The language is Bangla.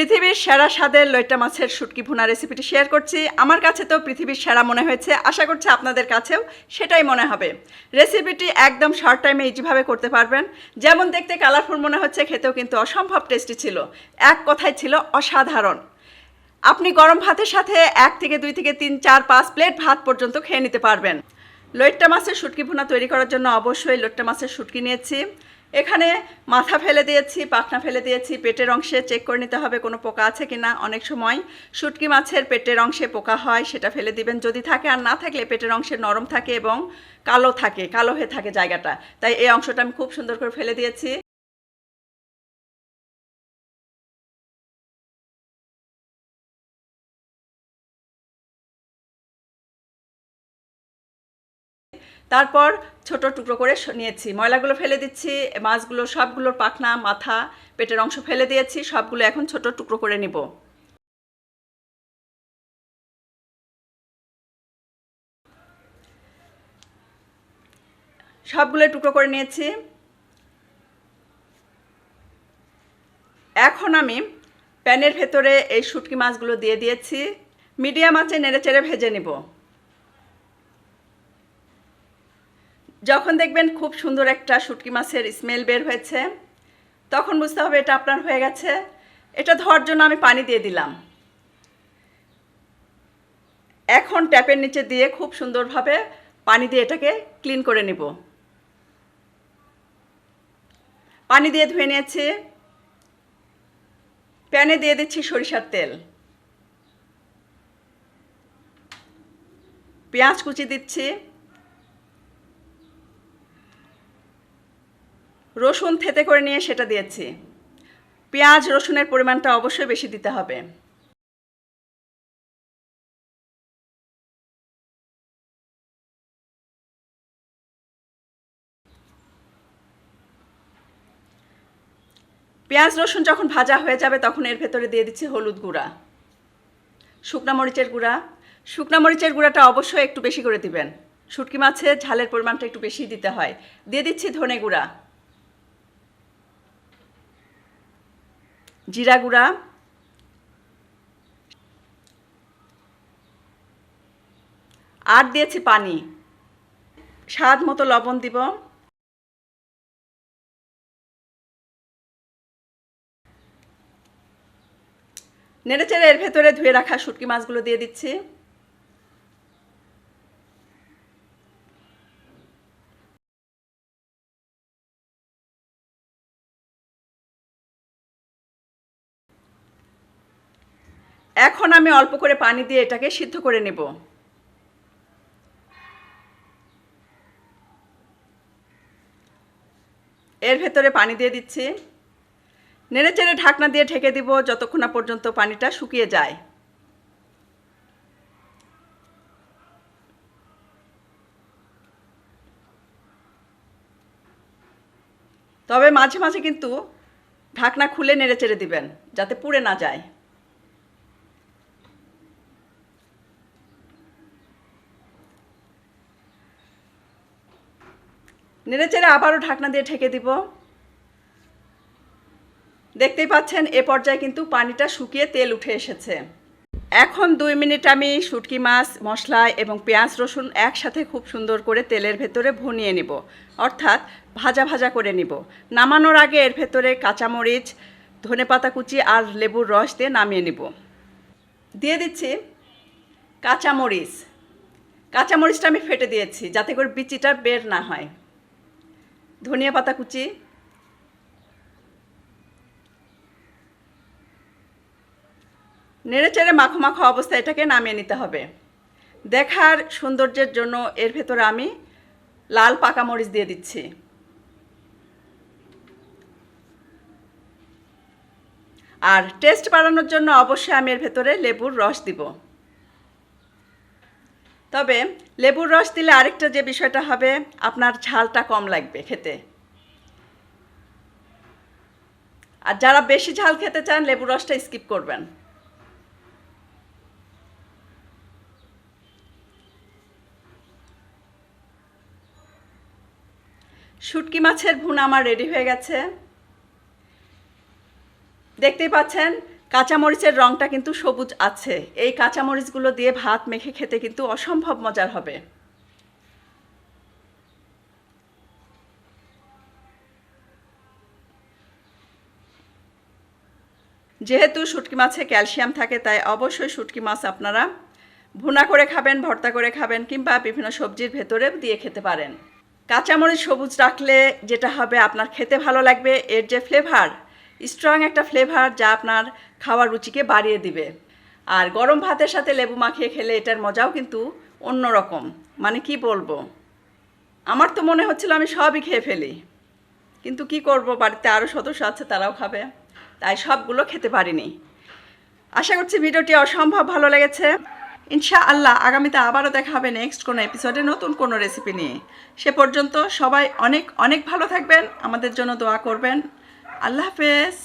পৃথিবীর সেরা স্বাদের লইটা মাছের শুটকি ভুনা রেসিপিটি শেয়ার করছি। আমার কাছে তো পৃথিবীর সেরা মনে হয়েছে। আশা করছি আপনাদের কাছেও সেটাই মনে হবে। রেসিপিটি একদম শর্ট টাইমে ইজিভাবে করতে পারবেন। যেমন দেখতে কালারফুল মনে হচ্ছে, খেতেও কিন্তু অসম্ভব টেস্টি ছিল। এক কথায় ছিল অসাধারণ। আপনি গরম ভাতের সাথে এক থেকে দুই থেকে তিন, চার, পাঁচ প্লেট ভাত পর্যন্ত খেয়ে নিতে পারবেন। লইট্টা মাছের শুটকি ভুনা তৈরি করার জন্য অবশ্যই লইট্টা মাছের শুটকি নিয়েছি। এখানে মাথা ফেলে দিয়েছি, পাখনা ফেলে দিয়েছি, পেটের অংশে চেক করে নিতে হবে কোনো পোকা আছে কি না অনেক সময় শুটকি মাছের পেটের অংশে পোকা হয়, সেটা ফেলে দিবেন। যদি থাকে আর না থাকলে পেটের অংশে নরম থাকে এবং কালো থাকে, কালো হয়ে থাকে জায়গাটা। তাই এই অংশটা আমি খুব সুন্দর করে ফেলে দিয়েছি। তারপর ছোট টুকরো করে নিয়েছি। ময়লাগুলো ফেলে দিচ্ছি, মাছগুলো, সবগুলোর পাখনা, মাথা, পেটের অংশ ফেলে দিয়েছি, সবগুলো এখন ছোট টুকরো করে নিব। সবগুলো টুকরো করে নিয়েছি। এখন আমি প্যানের ভেতরে এই শুটকি মাছগুলো দিয়ে দিয়েছি। মিডিয়াম আঁচে নেড়ে চেড়ে ভেজে নিব। যখন দেখবেন খুব সুন্দর একটা শুটকি মাছের স্মেল বের হয়েছে, তখন বুঝতে হবে এটা আপনার হয়ে গেছে। এটা ধোয়ার জন্য আমি পানি দিয়ে দিলাম। এখন ট্যাপের নিচে দিয়ে খুব সুন্দরভাবে পানি দিয়ে এটাকে ক্লিন করে নিব। পানি দিয়ে ধুয়ে নিয়েছি। প্যানে দিয়ে দিচ্ছি সরিষার তেল। পেঁয়াজ কুচি দিচ্ছি। রসুন থেতে করে নিয়ে সেটা দিয়েছি। পেঁয়াজ, রসুনের পরিমাণটা অবশ্যই বেশি দিতে হবে। পেঁয়াজ, রসুন যখন ভাজা হয়ে যাবে তখন এর ভেতরে দিয়ে দিচ্ছি হলুদ গুঁড়া। শুকনা মরিচের গুঁড়া। শুকনা মরিচের গুঁড়াটা অবশ্যই একটু বেশি করে দিবেন। শুটকি মাছের ঝালের পরিমাণটা একটু বেশি দিতে হয়। দিয়ে দিচ্ছি ধনে গুঁড়া। জিরা গুঁড়া, আর দিয়েছি পানি। স্বাদ মতো লবণ দিব। নেড়েচেড়ে এর ভেতরে ধুয়ে রাখা শুটকি মাছগুলো দিয়ে দিচ্ছি। এখন আমি অল্প করে পানি দিয়ে এটাকে সিদ্ধ করে নেব। এর ভেতরে পানি দিয়ে দিচ্ছি। নেড়ে চেড়ে ঢাকনা দিয়ে ঢেকে দিব যতক্ষণ না পর্যন্ত পানিটা শুকিয়ে যায়। তবে মাঝে মাঝে কিন্তু ঢাকনা খুলে নেড়ে চেড়ে দিবেন, যাতে পুড়ে না যায়। নেড়ে চেড়ে আবারও ঢাকনা দিয়ে ঢেকে দিব। দেখতেই পাচ্ছেন, এ পর্যায়ে কিন্তু পানিটা শুকিয়ে তেল উঠে এসেছে। এখন দুই মিনিট আমি শুটকি মাছ, মশলা এবং পেঁয়াজ, রসুন একসাথে খুব সুন্দর করে তেলের ভেতরে ভুনিয়ে নিব। অর্থাৎ ভাজা ভাজা করে নিব। নামানোর আগে এর ভেতরে কাঁচামরিচ ধনেপাতা কুচি আর লেবুর রস দিয়ে নামিয়ে নিব। দিয়ে দিচ্ছি কাঁচামরিচ। কাঁচামরিচটা আমি ফেটে দিয়েছি যাতে করে বিচিটা বের না হয়। ধনিয়া পাতা কুচি। নেড়ে চেড়ে মাখো মাখো অবস্থায় এটাকে নামিয়ে নিতে হবে। দেখার সৌন্দর্যের জন্য এর ভেতরে আমি লাল পাকা মরিচ দিয়ে দিচ্ছি। আর টেস্ট বাড়ানোর জন্য অবশ্যই আমি এর ভেতরে লেবুর রস দিব। তবে লেবুর রস দিলে আরেকটা যে বিষয়টা হবে, আপনার ঝালটা কম লাগবে খেতে। আর যারা বেশি ঝাল খেতে চান, লেবুর রসটা স্কিপ করবেন। শুটকি মাছের ভুনা আমার রেডি হয়ে গেছে। দেখতেই পাচ্ছেন কাঁচামরিচের রঙটা কিন্তু সবুজ আছে। এই কাঁচামরিচগুলো দিয়ে ভাত মেখে খেতে কিন্তু অসম্ভব মজার হবে। যেহেতু শুটকি মাছে ক্যালসিয়াম থাকে, তাই অবশ্যই শুটকি মাছ আপনারা ভুনা করে খাবেন, ভর্তা করে খাবেন কিংবা বিভিন্ন সবজির ভেতরে দিয়ে খেতে পারেন। কাঁচামরিচ সবুজ রাখলে যেটা হবে, আপনার খেতে ভালো লাগবে। এর যে ফ্লেভার স্ট্রং একটা ফ্লেভার যা আপনার খাওয়ার রুচিকে বাড়িয়ে দিবে। আর গরম ভাতের সাথে লেবু মাখিয়ে খেলে এটার মজাও কিন্তু অন্যরকম। মানে কি বলব? আমার তো মনে হচ্ছিল আমি সবই খেয়ে ফেলি। কিন্তু কি করব? বাড়িতে আরও সদস্য আছে, তারাও খাবে। তাই সবগুলো খেতে পারিনি। আশা করছি ভিডিওটি অসম্ভব ভালো লেগেছে। ইনশা আল্লাহ আগামীতে আবারও দেখা হবে নেক্সট কোনো এপিসোডে নতুন কোনো রেসিপি নিয়ে। সে পর্যন্ত সবাই অনেক অনেক ভালো থাকবেন। আমাদের জন্য দোয়া করবেন। আল্লাহ হাফেজ।